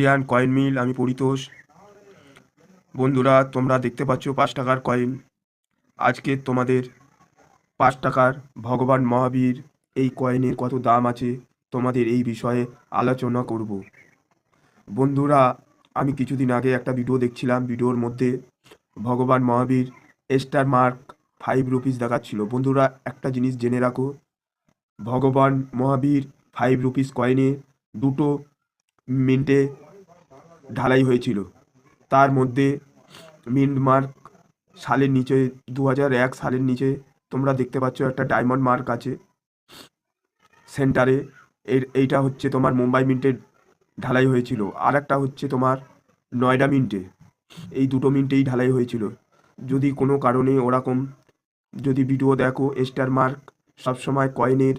Indian coin মিল আমি পরিতোষ। বন্ধুরা, তোমরা দেখতে পাচ্ছ পাঁচ টাকার কয়েন আজকে তোমাদের পাঁচ টাকার ভগবান মহাবীর এই কয়েনের কত দাম আছে, তোমাদের এই বিষয়ে আলোচনা করব। বন্ধুরা, আমি কিছুদিন আগে একটা ভিডিও দেখছিলাম ভিডিওর মধ্যে ভগবান Mahavir star mark five rupees দেখাচ্ছিল। বন্ধুরা, একটা জিনিস জেনে রাখো, ভগবান মহাবীর ফাইভ রুপিস কয়েনে দুটো মিন্টে ঢালাই হয়েছিল। তার মধ্যে মিন্ট মার্ক সালের নিচে দু এক সালের নিচে তোমরা দেখতে পাচ্ছ একটা ডায়মন্ড মার্ক আছে সেন্টারে। এর, এইটা হচ্ছে তোমার মুম্বাই মিন্টে ঢালাই হয়েছিল। আর একটা হচ্ছে তোমার নয়ডা মিন্টে। এই দুটো মিন্টেই ঢালাই হয়েছিল। যদি কোনো কারণে ওরকম যদি ভিডিও দেখো স্টার মার্ক সবসময় কয়েনের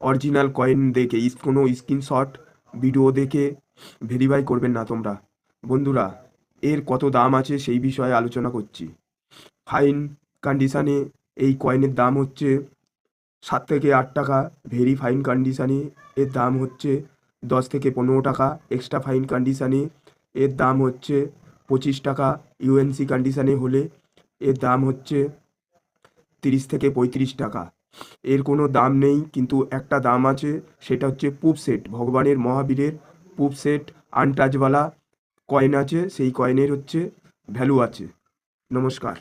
অরিজিনাল কয়েন দেখে কোনো স্ক্রিনশট ভিডিও দেখে ভেরিফাই করবেন না তোমরা। বন্ধুরা, এর কত দাম আছে সেই বিষয়ে আলোচনা করছি। ফাইন কন্ডিশানে এই কয়েনের দাম হচ্ছে সাত থেকে আট টাকা। ভেরি ফাইন কন্ডিশানে এর দাম হচ্ছে দশ থেকে পনেরো টাকা। এক্সট্রা ফাইন কন্ডিশানে এর দাম হচ্ছে পঁচিশ টাকা। ইউএনসি কন্ডিশানে হলে এর দাম হচ্ছে তিরিশ থেকে পঁয়ত্রিশ টাকা। এর কোনো দাম নেই, কিন্তু একটা দাম আছে, সেটা হচ্ছে পুপ সেট। ভগবানের মহাবীরের পুপ সেট আনটাচওয়ালা কয়েন আছে সেই কয়েনের হচ্ছে ভ্যালু আছে। নমস্কার।